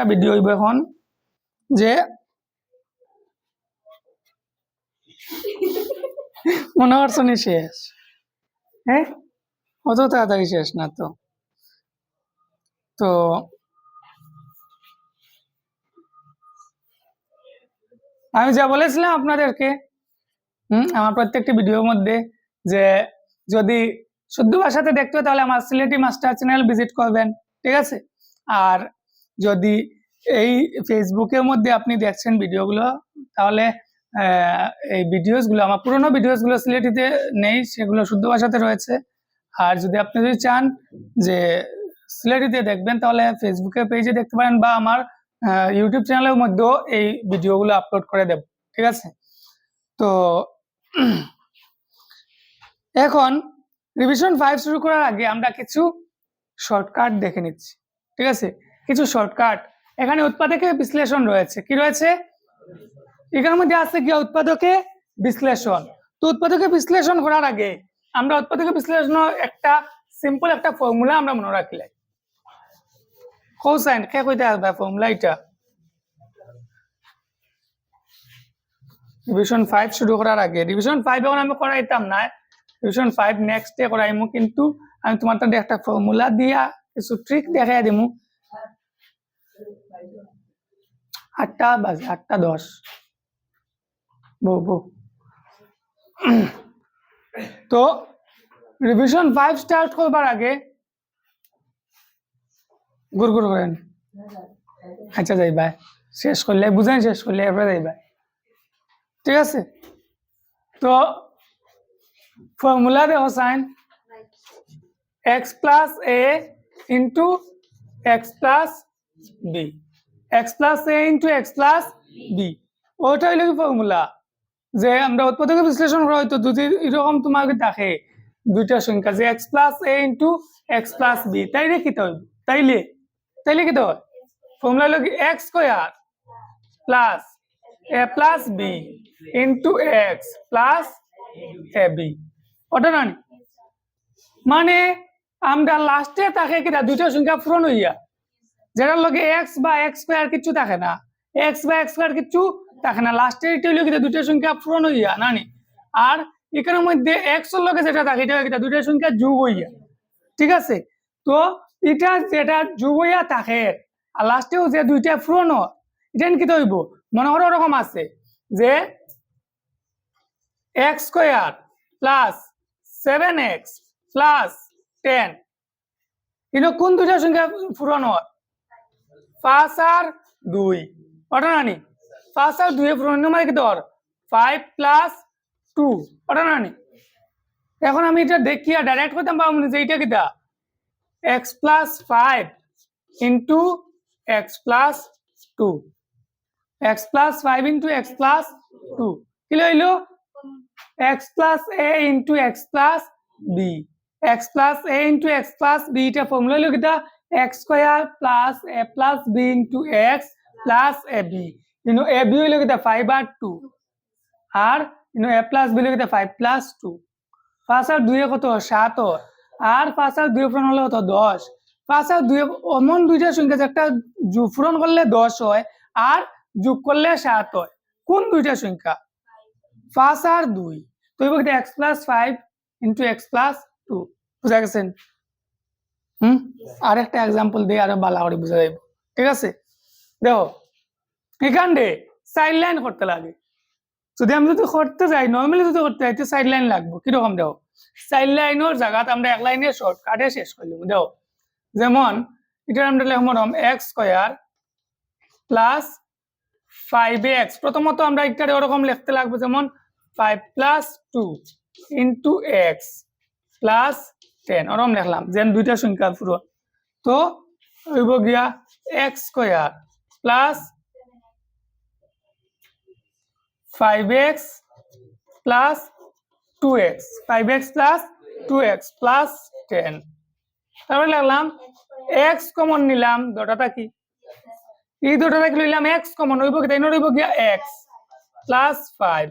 একটা ভিডিও হইব এখন যে মনে করছ নি শেষ। হ্যাঁ? অত তাড়াতাড়ি শেষ না তো। তো আমি যা বলেছিলাম আপনাদেরকে, হুম, আমার প্রত্যেকটি ভিডিওর মধ্যে যে যদি শুদ্ধ ভাষাতে দেখতে হয় তাহলে আমার সিলেটি মাস্টার চ্যানেল ভিজিট করবেন, ঠিক আছে? আর যদি এই ফেসবুকের মধ্যে আপনি দেখছেন ভিডিওগুলো, তাহলে এই ভিডিওসগুলো আমার পুরোনো ভিডিওসগুলো সিলেটিতে নেই, সেগুলো শুদ্ধ ভাষাতে রয়েছে। আর যদি আপনি যদি চান যে সিলেটিতে দেখবেন, তাহলে ফেসবুকের পেজে দেখতে পারেন বা আমার ইউটিউব চ্যানেলের মধ্যেও এই ভিডিওগুলো আপলোড করে দেব, ঠিক আছে? তো, এখন রিভিশন ফাইভ শুরু করার আগে আমরা কিছু শর্টকাট দেখে নিচ্ছি, ঠিক আছে? শর্টকাট এখানে উৎপাদকের বিশ্লেষণ রয়েছে। কি রয়েছে? এখানের মধ্যে আছে কি উৎপাদকে বিশ্লেষণ। তো উৎপাদকে বিশ্লেষণ করার আগে আমরা উৎপাদকে বিশ্লেষণ একটা সিম্পল একটা ফর্মুলা আমরা মনে রাখলে। কোসাইন কে কইতে আসবে ফর্মুলা এটা ডিভিশন ফাইভ শুরু করার আগে। ডিভিশন ফাইভ এখন আমি করাইতাম না। ডিভিশন ফাইভ নেক্সট ডে করাইমু, কিন্তু আমি তোমার একটা ফর্মুলা দিয়া কিছু ট্রিক দেখাই দিমু। আটটা বাজে, আটটা দশ। বউ বউ। তো রিভিশন ফাইভ স্টার্ট করবার আগে গুড় গুড় করেন আচ্ছা যাই ভাই শেষ করলে বুঝেন শেষ করলে, এরপরে যাই ভাই ঠিক আছে? তো ফর্মুলা দেখো sign x plus a into x plus b x plus a into x plus b ওটা হইল কি ফর্মুলা যে আমরা উৎপাদক বিশ্লেষণ করা হয়তো যদি এরকম তোমাকে দেখে দুইটা সংখ্যা, যে x plus a into x plus b তাইলে কি হইব তাইলে তাইলে কি হয়। ফর্মুলা হলো কি x square plus a plus b into x plus a b ওটা না মানে আমরা লাস্টে তাকে কিনা দুইটা সংখ্যা পূরণ হইয়া যেটার লগে এক্স বা এক্স স্কোয়ার কিছু থাকে না। এক্স বা এক্স স্কোয়ার কিছু থাকে না। লাস্টে এটা হইল কিনা দুইটা সংখ্যা পূরণ হইয়া নানি আর এখানের মধ্যে এর লগে যেটা থাকে, এটা হলো কিনা দুইটা সংখ্যা যোগ হইয়া। ঠিক আছে? তো এটা যেটা যোগ হইয়া থাকে, আর লাস্টেও যে দুইটা পূরণ এটা কি হইব। মনে করো ওরকম আছে যে x square plus seven x plus ten কিন্তু কোন দুইটা সংখ্যা পূরণ হয়? পাঁচ আর দুই। ওটা নানি পাঁচ আর দুই পূরণ মানে তোর ফাইভ প্লাস টু ওটা নানি এখন আমি এটা দেখিয়া ডাইরেক্ট করতাম পাবো যে এটা কিটা x plus five into x plus two x plus five into x plus two কি লইলো? X plus a into x plus b x plus a into x plus b এটা ফর্মুলা হইল কিটা x square plus a plus b into x plus a b কিন্তু a B হইল কিটা five আর two আর কিন্তু এ plus B হইল কিটা ফাইভ প্লাস টু পাঁচ আর দুই কত? সাত। আর পাঁচ আর দুই পূরণ হলে কত? দশ। পাঁচ আর দুই অমন দুইটা সংখ্যা একটা পূরণ করলে দশ হয়, আর যোগ করলে সাত হয়। কোন দুইটা সংখ্যা? পাঁচ আর দুই। তো এবার x plus five into x plus two বুঝা গেছেন? হুম? আর একটা এক্সাম্পল দিয়ে আরও ভালো করে বুঝা যাইব ঠিক আছে? দেখো দিয়ে সাইড লাইন করতে লাগে। যদি আমি যদি করতে যাই নর্মালি যদি করতে যাই সাইড লাইন লাগবো। কীরকম দেখো? সাইড লাইনের জায়গাত আমরা এক লাইনে শর্টকাটে শেষ করলাম দেখো, যেমন এটা আমরা লিখলাম x square plus five x প্রথমত আমরা এটারে ওরকম লিখতে লাগবে, যেমন five plus two into x plus ten ওরকম লিখলাম যেন দুইটা সংখ্যা পুরো। তো, হইব গিয়া x square plus five x plus two x five x plus two x plus ten তারপরে লিখলাম এক্স কমন নিলাম, দুটাটা কি? এই দুটো থেকে লইলাম এক্স কমন হইব কি তাই রইব গিয়া এক্স প্লাস ফাইভ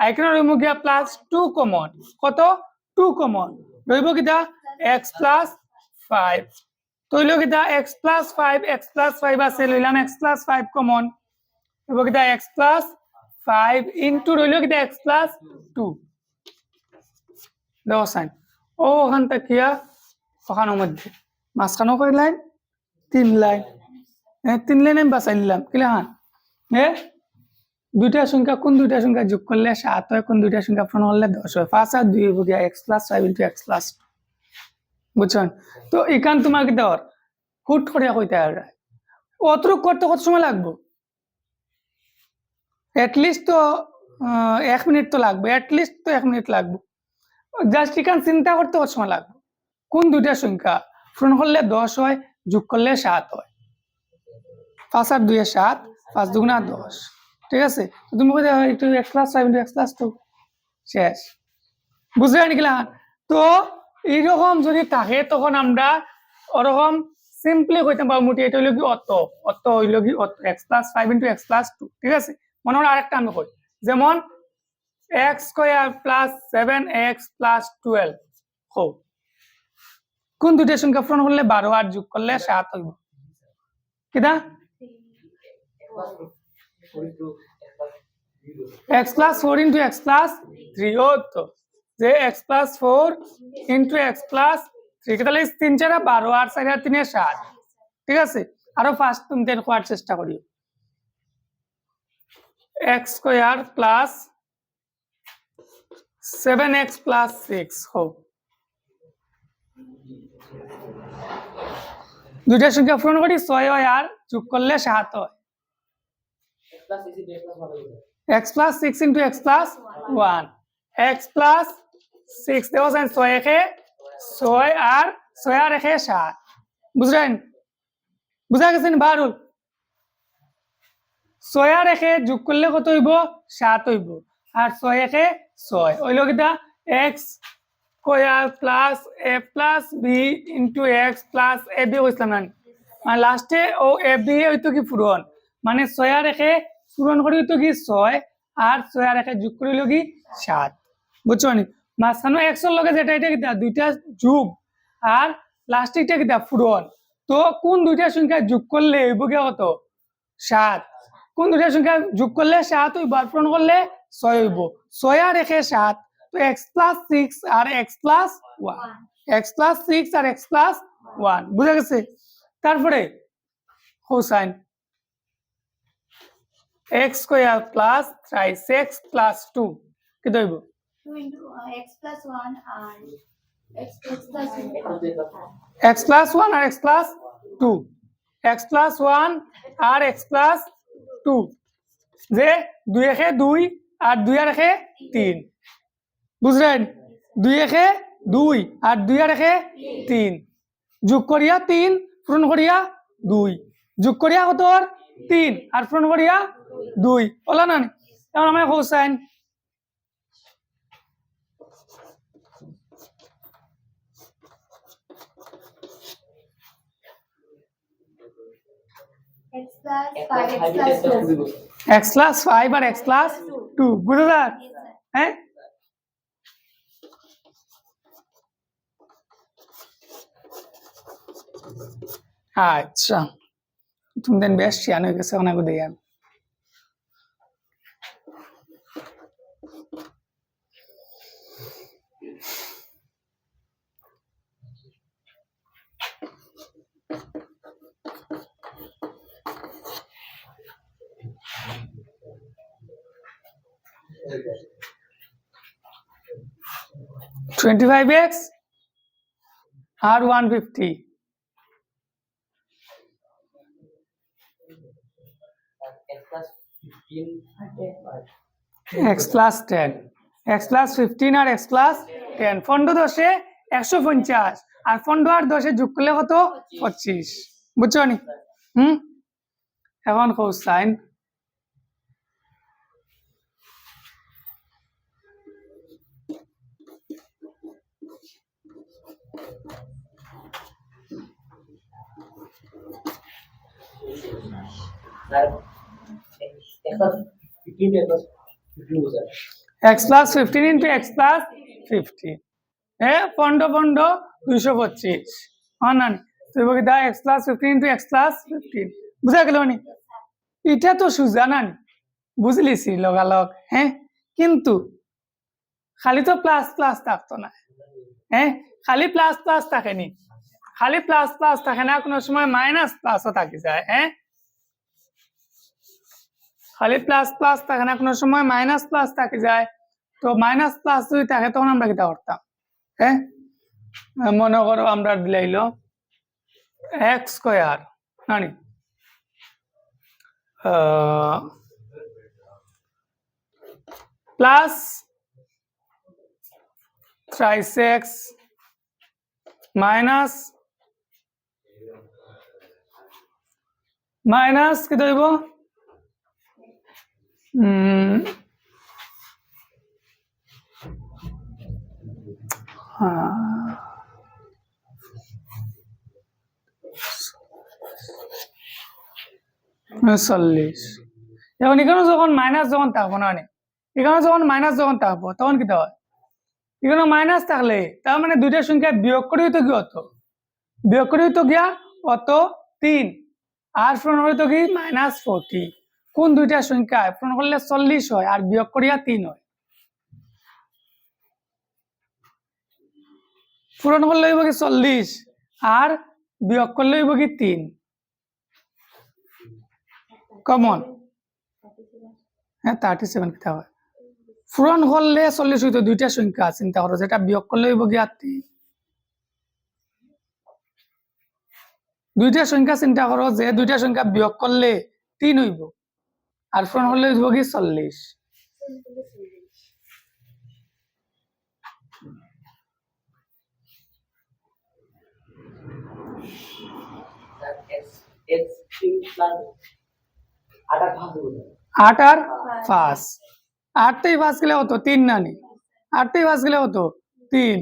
এখানে রইব গিয়া প্লাস টু কমন কত? টু কমন রইব কিটা এক্স প্লাস ফাইভ তো হইল কিতা x plus five x plus five আছে লইলাম এক্স প্লাস ফাইভ কমন হইব কিতা এক্স প্লাস ফাইভ ইন্টু রইল কিতা এক্স প্লাস টু দেওয়া সাইন ও ওখান তাকিয়া। ওখানের মধ্যে। মাঝখানেও কয় লাইন তিন লাইন হ্যাঁ তিন লাইন আমি বাঁচাই নিলাম। কিলা হান? হ্যাঁ দুইটা সংখ্যা, কোন দুইটা সংখ্যা যোগ করলে সাত হয়, কোন দুইটা সংখ্যা পূরণ করলে দশ হয়? পাঁচ আর দুই হইব x plus five into x plus বুঝছেন? তো এখান তোমার কি দেওয়ার হুট করে কইতে আর অতটুক করতে কত সময় লাগবে? অ্যাটলিস্ট তো এক মিনিট তো লাগবে। অ্যাটলিস্ট তো এক মিনিট লাগবে। জাস্ট এখান চিন্তা করতে কত সময় লাগবে? কোন দুইটা সংখ্যা পূরণ করলে দশ হয়, যোগ করলে সাত হয়? পাঁচ আর দুইয়ে সাত, পাঁচ দুগুণা দশ। ঠিক আছে? তুমি কোথায় একটু x plus five into x plus two শেষ। বুঝলে নিকিলা তো এইরকম যদি থাকে, তখন আমরা ওরকম সিম্পলি কইতে পারব মোটি, এটা হইল কি অত অত হইল কি অত x plus five into x plus two ঠিক আছে? মনে হয় আরেকটা আমি কই। যেমন x square plus seven x plus twelve হো। কোন দুইটা সংখ্যা পূরণ করলে বারো আর যোগ করলে সাত হইব? কিনা x plus 4 into x plus 3 ও তো। যে plus 4 into x plus 3 কে তাহলে তিন চারা বারো আর চারি আর তিনে সাত। ঠিক আছে? আরও ফার্স্ট তুমি তেন করার চেষ্টা করি x square plus seven x plus six হোক। দুইটা সংখ্যা পূরণ করি, ছয় হয় আর যোগ করলে সাত হয়। X plus 6 into x plus 1 x plus 6 দেওয়া যায় ছয় একে ছয় আর ছয় আর একে সাত। বুঝলেন? বুঝা গেছেন বারুল? ছয় আর একে যোগ করলে কত হইব? সাত হইব। আর ছয় একে ছয়। ওইল কিটা x square plus a plus b into x plus a b কইছিলাম না। মানে লাস্টে ও এ বি হইতো কি পূরণ? মানে ছয় আর পূরণ করি তো কি ছয় আর ছয় আর একে যোগ করিল কি সাত। বুঝছ নি? মাঝখানে একশোর লগে যেটা, এটা কিতা? দুইটা যোগ। আর লাস্টে এটা কিতা? পূরণ। তো কোন দুইটা সংখ্যা যোগ করলে হইব কি কত? সাত। কোন দুইটা সংখ্যা যোগ করলে সাত হইব? আর পূরণ করলে ছয় হইব। ছয় আর একে সাত। তো এক্স প্লাস সিক্স আর x plus one x plus six আর এক্স প্লাস ওয়ান বুঝা গেছে? তারপরে Hossain x square plus thrice x plus two কি দইব 2 into x plus 1 and x, x plus 1. X plus one R x plus two x plus one R x plus two যে দুই একে দুই আর দুই আর একে তিন। বুঝলেন? দুই একে দুই আর দুই আর একে তিন। যোগ করিয়া তিন পূরণ করিয়া দুই। যোগ করিয়া কত ওর? তিন। আর পূরণ করিয়া দুই। ওলা না এখন আমার হোসাইন। X plus 5 x plus 2. X plus five আর এক্স প্লাস টু বুঝে যাক হ্যাঁ? আচ্ছা। তুমি দেন বেশ শিয়ান গেছে অনেক দিয়ে আমি টোয়েন্টি ফাইভ এক্স আর one fifty x plus ten x plus fifteen আর এক্স প্লাস টেন ফন্ড দশে একশো পঞ্চাশ। আর ফন্ড আর দশে যোগ করলে কত? পঁচিশ। বুঝছ নি? হুম? এখন cosine x plus fifteen into x plus fifteen হ্যাঁ পনেরো পনেরো, দুইশো পঁচিশ। হ্যাঁ না তো দা x plus fifteen into x plus fifteen বুঝা গেল নি এটা তো সুজা লগালগ হ্যাঁ কিন্তু খালি তো প্লাস প্লাস থাকতো না। হ্যাঁ খালি প্লাস প্লাস থাকেনি। খালি প্লাস প্লাস থাকে না, কোনো সময় মাইনাস প্লাসও থাকি যায় হ্যাঁ খালি প্লাস প্লাস থাকে না, কোনো সময় মাইনাস প্লাস থাকি যায়। তো মাইনাস প্লাস যদি থাকে, তখন আমরা কিটা করতাম? হ্যাঁ মনে করো আমরা দিলাইলো এক্স স্কোয়ার নানি? Plus thrice x minus minus কি ধরব। চল্লিশ। এখন এখানে যখন মাইনাস যখন থাকব না? এখানে যখন মাইনাস যখন থাকব তখন কি হয়? এখানে মাইনাস থাকলে, তার মানে দুইটা সংখ্যা বিয়োগ করে তো কি হতো বিয়োগ করে তো গিয়া অত তিন। আর পূরণ হইতো কি? মাইনাস ফোরটি কোন দুইটা সংখ্যা পূরণ করলে চল্লিশ হয় আর বিয়োগ করিয়া তিন হয়। পূরণ করলে হইব কি চল্লিশ আর বিয়োগ করলে হইব কি তিন। কমন? হ্যাঁ থার্টি সেভেন কিতা হয়। পূরণ করলে চল্লিশ হইতো, দুইটা সংখ্যা চিন্তা করো, যেটা বিয়োগ করলে হইব গিয়া তিন। দুইটা সংখ্যা চিন্তা করো, যে দুইটা সংখ্যা বিয়োগ করলে তিন হইব। আর পূরণ করলে হইব চল্লিশ। আট আর পাঁচ আটটাই পাঁচ গেলে হতো তিন নানি। আটটাই পাঁচ গেলে হতো তিন।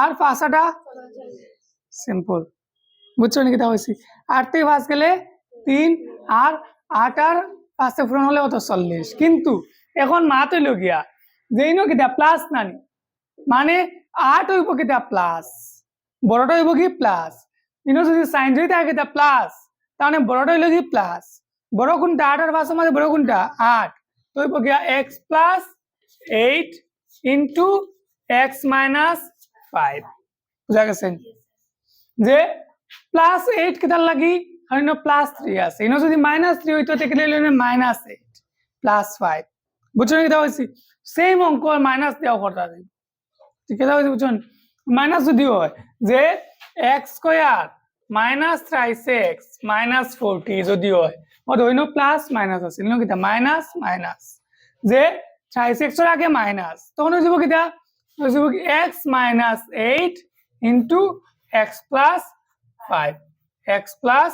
আর পাঁচ আটা সিম্পল। বুঝছ নাকি তা হয়েছি আটটাই পাঁচ গেলে তিন। আর আট আর পাঁচটা পূরণ হলে হতো চল্লিশ। কিন্তু এখন মাত হইল গিয়া যেই নো কিতা প্লাস নানি। মানে আট হইব কিতা প্লাস বড়টা হইব কি প্লাস ইনো যদি সাইন যদি থাকে কিতা প্লাস তাহলে বড়টা হইল কি প্লাস বড় কোনটা আট আর পাঁচের মধ্যে বড় কোনটা? আট। তো হইব গিয়া x plus eight into x minus five বুঝা গেছেন? যে প্লাস এইট কেটার লাগি আর ইনো প্লাস থ্রি আছে? ইনো যদি মাইনাস থ্রি হইতো তেলে মাইনাস এইট প্লাস ফাইভ বুঝছ কেটা হয়েছি সেম অঙ্ক মাইনাস দেওয়া করতে যাবে কেটা হয়েছে বুঝছেন মাইনাস যদি হয়, যে x square minus thrice x minus forty যদি হয়। ও ধরিন প্লাস মাইনাস আছে। ইনো কিটা মাইনাস মাইনাস যে থ্রাইস এক্সের আগে মাইনাস তখন হয়ে কিটা হয়ে যাব কি x minus eight into x plus five x plus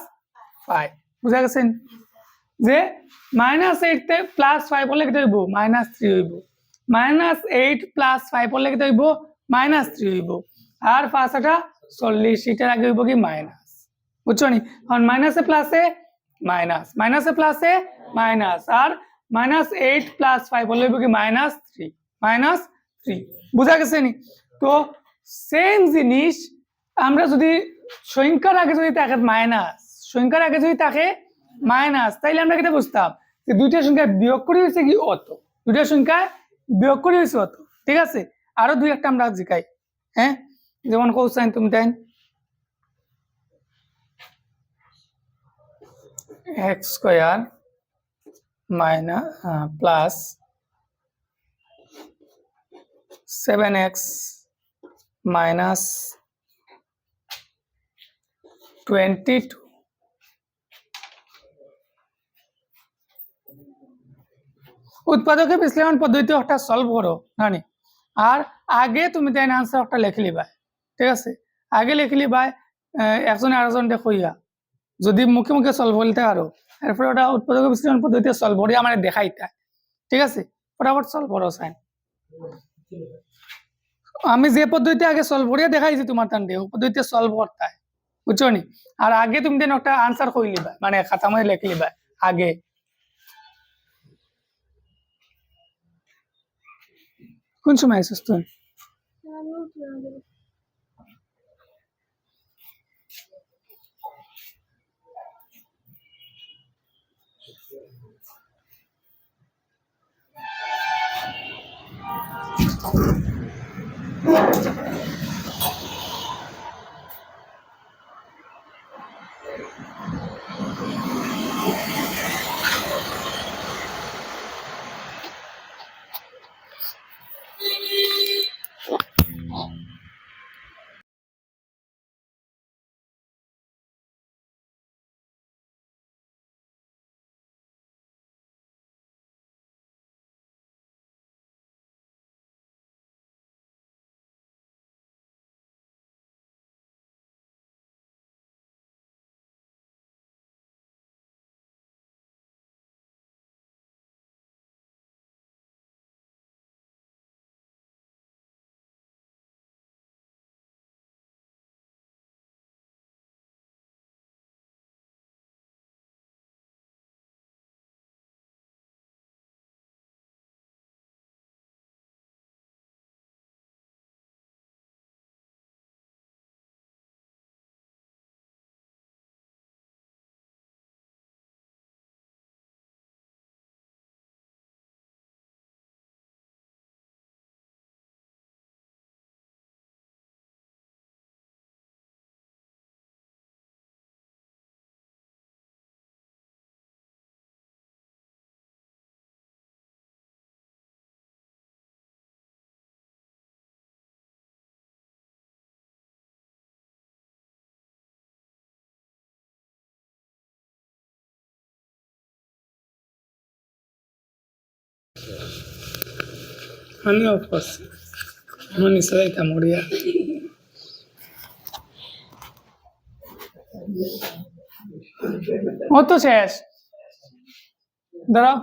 five বুঝা গেছেন? যে মাইনাস এইট প্লাস ফাইভ হলে কেটে হইব? মাইনাস থ্রি হইব। মাইনাস এইট প্লাস ফাইভ হলে কেটে হইব? মাইনাস থ্রি হইব। আর পাঁচটা চল্লিশ এটার আগে হইব কি? মাইনাস বুঝছ নি? কারণ মাইনাসে প্লাসে মাইনাস মাইনাসে প্লাসে মাইনাস আর মাইনাস এইট প্লাস ফাইভ হলে হইব কি? মাইনাস থ্রি মাইনাস থ্রি বুঝা গেছে নি? তো সেম জিনিস আমরা যদি সংখ্যার আগে যদি থাকে মাইনাস সংখ্যার আগে যদি থাকে মাইনাস তাইলে আমরা কিটা বুঝতাম? যে দুইটা সংখ্যা বিয়োগ করে হয়েছে কি অত। দুইটা সংখ্যা বিয়োগ করে হয়েছে অত। ঠিক আছে? আরও দুই একটা আমরা জিকাই। হ্যাঁ? যেমন কৌসাইন তুমি দেন। X square minus plus seven x minus twenty two উৎপাদকের বিশ্লেষণ পদ্ধতি একটা সলভ করো, নানি। আর আগে তুমি তাই আনসার একটা লেখি লিবা ঠিক আছে? আগে লেখি লিবা একজনে আরেকজন দেখইয়া যদি মুখে মুখে সলভ করতে পারো এরপরে ওটা উৎপাদকের বিশ্লেষণ পদ্ধতি সলভ করে আমার দেখাইতা ঠিক আছে? ফটাফট সলভ করো, সাইন। আমি যে পদ্ধতি আগে সলভ করিয়া দেখাইছি তোমার তান্ডে ও পদ্ধতিতে সলভ করতে বুঝছ নি? আর আগে তুমি দেন একটা আনসার কই লিবা মানে খাতা মধ্যে লেখি লিবা আগে। कुन समय जस्तो আমি অফ করছি আমার নিচে যাইতাম উড়িয়া ও তো শেষ দাঁড়াও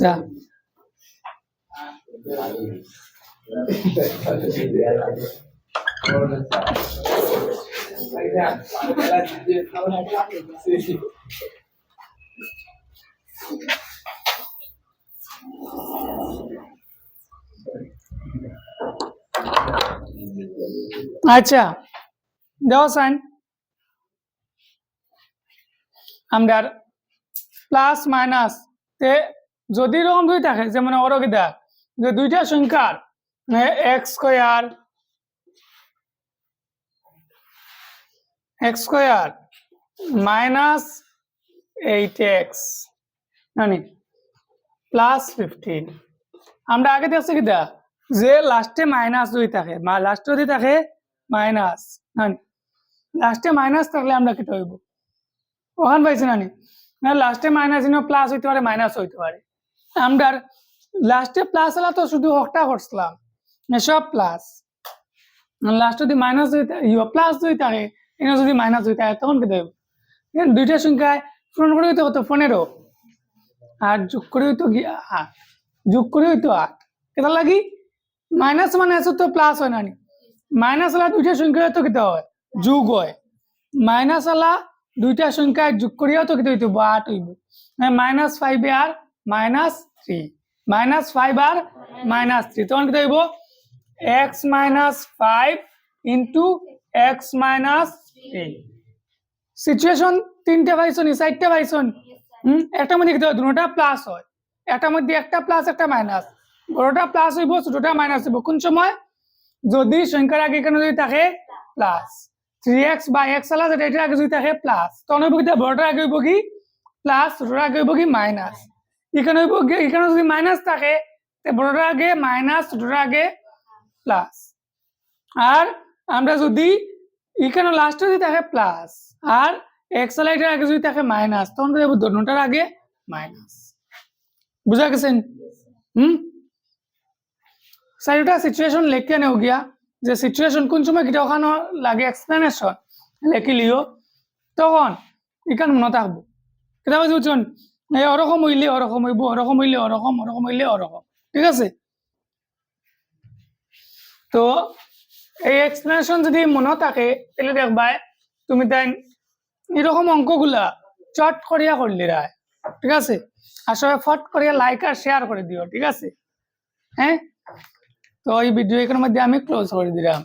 যা আচ্ছা দেওয়া সাইন আমরার প্লাস মাইনাস তে যদি রকম দুই থাকে যেমন অরগিদা যে দুইটা সংখ্যার x square x square minus eight x. জানি প্লাস ফিফটিন। আমরা আগে দেখছি কিটা যে লাস্টে মাইনাস দুই থাকে লাস্টে যদি থাকে, মাইনাস। জানি লাস্টে মাইনাস থাকলে আমরা কি হইব ওখান পাইছি নানি। না, লাস্টে মাইনাস ইনো প্লাস হইতে পারে মাইনাস হইতে পারে। আমরা লাস্টে প্লাস হলা তো শুধু হকটা করছিলাম সব প্লাস। লাস্ট যদি মাইনাস দুই প্লাস দুই থাকে এনে যদি মাইনাস দুই থাকে তখন কি দেব। দুইটা সংখ্যায় ফোন করে হইতে কত পনেরো। আর যোগ করে হইতো যোগ করে হইতো আট। কেটা লাগি মাইনাস মাইনাস তো প্লাস হয় নানি মাইনাস হলা দুইটা সংখ্যা তো কিতা হয়, যোগ হয়। মাইনাস হলা দুইটা সংখ্যায় যোগ করিয়াও তো কিতা হইতো আট হইব। মাইনাস ফাইভ আর মাইনাস থ্রি মাইনাস ফাইভ আর মাইনাস থ্রি তখন কিতা হইব x minus five into x minus situation তিনটে পাইছনি চারটে পাইছন হুম? একটা মধ্যে কিতা হয়? দুটা প্লাস হয়। একটার মধ্যে একটা প্লাস একটা মাইনাস বড়টা প্লাস হইব ছোটটা মাইনাস হইব। কোন সময়? যদি সংখ্যার আগে এখানে যদি থাকে প্লাস থ্রি এক্স বা এক্স আলা যেটা এটার আগে যদি থাকে প্লাস তখন হইব কি? বড়টার আগে হইব কি? প্লাস ছোটটার আগে হইব কি? মাইনাস এখানে হইব এখানে যদি মাইনাস থাকে তে বড়টার আগে মাইনাস ছোটটার আগে প্লাস আর আমরা যদি এখানে লাস্টে যদি থাকে প্লাস আর এক্স আলা এটার আগে যদি থাকে মাইনাস তখন হইব দোনোটার আগে মাইনাস বুঝা গেছেন হুম? চাৰিটা সিচুয়েশন লেখকে নেও গিয়া যে সিচুয়েশন কোন সময় কিটা ওখানে লাগে এক্সপ্লেনেশন লেখিলিও তখন ইখান মনে থাকব। কেতাবা বুঝছেন? এই ওরকম হইলে ওরকম হইব ওরকম হইলে ওরকম ওরকম হইলে ওরকম। ঠিক আছে? তো এই এক্সপ্লেনেশন যদি মনে থাকে, তাহলে দেখবা তুমি তাই এরকম অঙ্কগুলা চট করিয়া করলি রায়, ঠিক আছে? আর সবাই ফট করিয়া লাইক আর শেয়ার করে দিও, ঠিক আছে? হ্যাঁ? তো এই ভিডিও এখানের মধ্যে আমি ক্লোজ করে দিলাম।